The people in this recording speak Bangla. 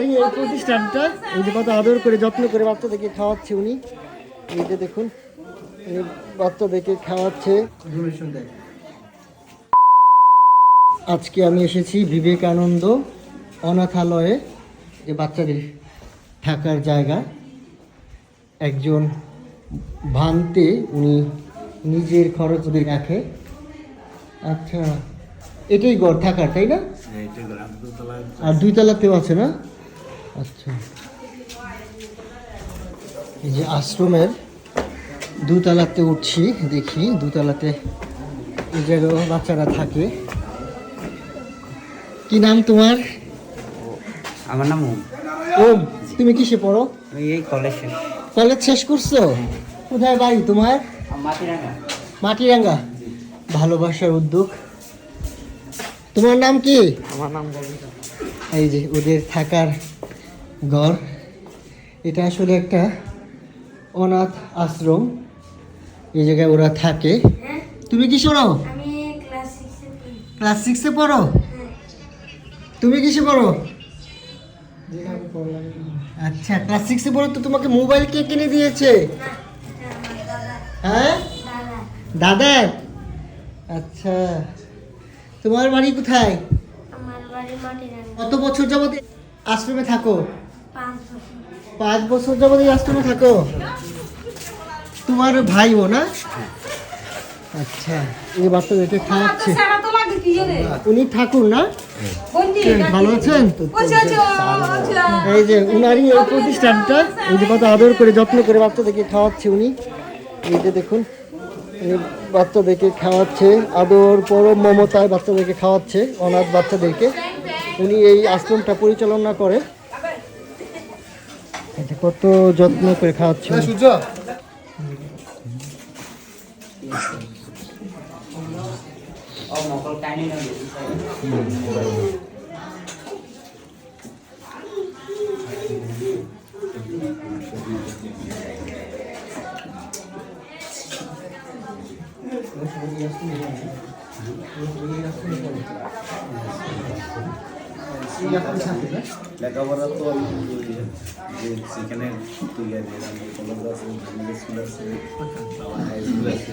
এই প্রতিষ্ঠানটা এই যে কত আদর করে যত্ন করে বাচ্চাদেরকে খাওয়াচ্ছে উনি। এই যে দেখুন বাচ্চাদেরকে খাওয়াচ্ছে। আজকে আমি এসেছি বিবেকানন্দ অনাথালয়ে যে বাচ্চাদের থাকার জায়গা। একজন ভান্তে উনি নিজের খরচ ওদের রাখে। আচ্ছা এটাই ঘর থাকার তাই না? আর দুই তলাতেও আছে না? আচ্ছা। এই যে আশ্রমের দুতলাতে উঠছি দেখি দুতলাতে এই জায়গায় বাচ্চারা থাকে। কি নাম তোমার? আমার নাম ওম। ওম তুমি কিসে পড়ো? আমি এই কলেজ শেষ। কলেজ শেষ করছ? কোথায় বাড়ি তোমার? মাটিরাঙ্গা। মাটিরাঙ্গা। ভালোবাসার উদ্যোগ। তোমার নাম কি? আমার নাম গোবিন্দ এই যে ওদের থাকার ঘর। এটা আসলে একটা অনাথ আশ্রম। এই জায়গায় ওরা থাকে। তুমি কি শোনো? ক্লাস সিক্সে পড়ি। ক্লাস সিক্সে পড়ো? তুমি কিসে পড়ো? আচ্ছা ক্লাস সিক্সে পড়ো তো তোমাকে মোবাইল কে কিনে দিয়েছে? হ্যাঁ? দাদা। আচ্ছা। তোমার বাড়ি কোথায়? কত বছর যাবত আশ্রমে থাকো? পাঁচ বছর যাবত এই আশ্রমে থাকো। তোমার ভাই ও না? আচ্ছা এই বাচ্চাদেরকে খাওয়াচ্ছে উনি ঠাকুর না? ভালো আছেন? এই যে উনারই এই প্রতিষ্ঠানটা এই যে কত আদর করে যত্ন করে বাচ্চাদেরকে খাওয়াচ্ছে উনি। এই যে দেখুন বাচ্চাদেরকে খাওয়াচ্ছে আদর পরম মমতায় বাচ্চাদেরকে খাওয়াচ্ছে অনাথ বাচ্চাদেরকে। উনি এই আশ্রমটা পরিচালনা করে। যে কত যত্ন করে খাওয়াচ্ছে না লেখাপড়া তো ওই যে সেখানে তুলে দিলাম কলেজ আছে মিডিল স্কুল আছে হাই স্কুল আছে